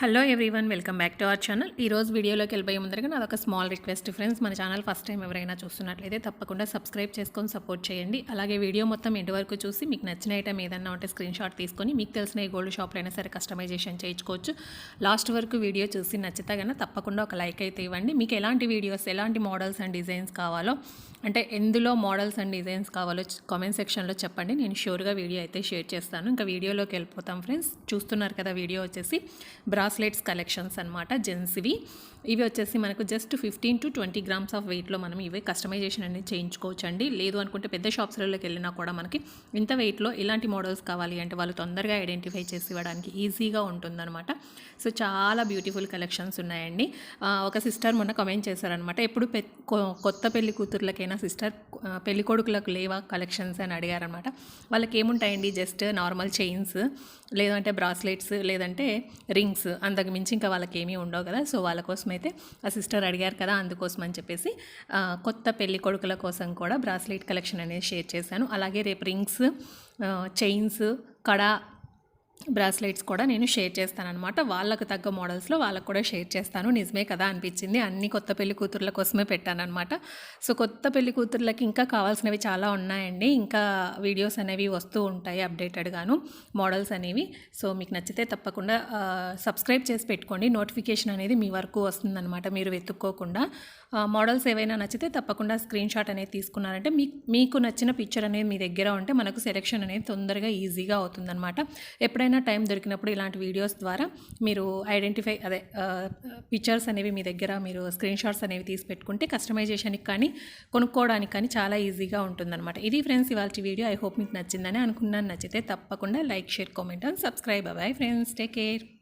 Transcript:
Hello everyone welcome back to our channel ఈ రోజు వీడియోలోకి వెళ్ళిపోయే ముందరగా నాది ఒక స్మాల్ రిక్వెస్ట్ ఫ్రెండ్స్ మన ఛానల్ ఫస్ట్ టైం ఎవరైనా చూస్తున్నట్లయితే తప్పకుండా సబ్స్క్రైబ్ చేసుకొని సపోర్ట్ చేయండి. అలాగే వీడియో మొత్తం ఎండ్ వరకు చూసి మీకు నచ్చిన ఐటమ్ ఏదన్నా ఉంటే స్క్రీన్ షాట్ తీసుకొని మీకు తెలిసిన ఈ గోల్డ్ షాప్లో అయినా సరే కస్టమైజేషన్ చేయించుకోవచ్చు. లాస్ట్ వరకు వీడియో చూసి నచ్చితే కన్నా తప్పకుండా ఒక లైక్ అయితే ఇవ్వండి. మీకు ఎలాంటి వీడియోస్ ఎలాంటి మోడల్స్ అండ్ డిజైన్స్ కావాలో అంటే ఎందులో మోడల్స్ అండ్ డిజైన్స్ కావాలో కామెంట్ సెక్షన్లో చెప్పండి. నేను షూర్గా వీడియో అయితే షేర్ చేస్తాను. ఇంకా వీడియోలోకి వెళ్ళిపోతాం ఫ్రెండ్స్ చూస్తున్నారు కదా వీడియో వచ్చేసి బ్రా బ్రాస్లెట్స్ కలెక్షన్స్ అనమాట జెంట్స్వి ఇవి. వచ్చేసి మనకు just fifteen to twenty grams of వెయిట్లో మనం ఇవే కస్టమైజేషన్ అనేది చేయించుకోవచ్చు అండి లేదు అనుకుంటే పెద్ద షాప్స్లలోకి వెళ్ళినా కూడా మనకి ఇంత వెయిట్లో ఇలాంటి మోడల్స్ కావాలి అంటే వాళ్ళు తొందరగా ఐడెంటిఫై చేసి ఇవ్వడానికి ఈజీగా ఉంటుందన్నమాట. సో చాలా బ్యూటిఫుల్ కలెక్షన్స్ ఉన్నాయండి. ఒక సిస్టర్ మొన్న కమెంట్ చేశారనమాట ఎప్పుడు పె కొ- కొత్త పెళ్ళి కూతుర్లకైనా సిస్టర్ పెళ్ళి కొడుకులకు లేవా కలెక్షన్స్ అని అడిగారనమాట వాళ్ళకి ఏముంటాయండి జస్ట్ నార్మల్ చైన్స్ లేదంటే బ్రాస్లెట్స్ లేదంటే రింగ్స్ అంతకు మించి ఇంకా వాళ్ళకి ఏమీ ఉండవు కదా. సో వాళ్ళ కోసం అయితే ఆ సిస్టర్ అడిగారు కదా అందుకోసం అని చెప్పేసి కొత్త పెళ్ళి కొడుకుల కోసం కూడా బ్రాస్లెట్ కలెక్షన్ అనేది షేర్ చేశాను. అలాగే రేపు రింగ్స్ చైన్స్ కడ బ్రాస్లెట్స్ కూడా నేను షేర్ చేస్తాను అనమాట వాళ్ళకు తగ్గ మోడల్స్లో వాళ్ళకు కూడా షేర్ చేస్తాను. నిజమే కదా అనిపించింది. అన్ని కొత్త పెళ్ళి కూతుర్ల కోసమే పెట్టాను అనమాట సో కొత్త పెళ్ళి కూతుర్లకి ఇంకా కావాల్సినవి చాలా ఉన్నాయండి. ఇంకా వీడియోస్ అనేవి వస్తూ ఉంటాయి అప్డేటెడ్గాను మోడల్స్ అనేవి. సో మీకు నచ్చితే తప్పకుండా సబ్స్క్రైబ్ చేసి పెట్టుకోండి. నోటిఫికేషన్ అనేది మీ వరకు వస్తుందన్నమాట. మీరు వెతుక్కోకుండా. మోడల్స్ ఏవైనా నచ్చితే తప్పకుండా స్క్రీన్ షాట్ అనేది తీసుకున్నారంటే మీ మీకు నచ్చిన పిక్చర్ అనేది మీ దగ్గర ఉంటే మనకు సెలెక్షన్ అనేది తొందరగా ఈజీగా అవుతుందన్నమాట. ఎప్పుడైనా టైం దొరికినప్పుడు ఇలాంటి వీడియోస్ ద్వారా మీరు ఐడెంటిఫై అదే పిక్చర్స్ అనేవి మీ దగ్గర మీరు స్క్రీన్ షాట్స్ అనేవి తీసి పెట్టుకుంటే కస్టమైజేషన్కి కానీ కొనుక్కోవడానికి కానీ చాలా ఈజీగా ఉంటుందన్నమాట. ఇది ఫ్రెండ్స్ ఇవాళ వీడియో ఐ హోప్ మీకు నచ్చిందని అనుకున్నాను. నచ్చితే తప్పకుండా like share comment and subscribe. అవ్వాలి ఫ్రెండ్స్. Take care.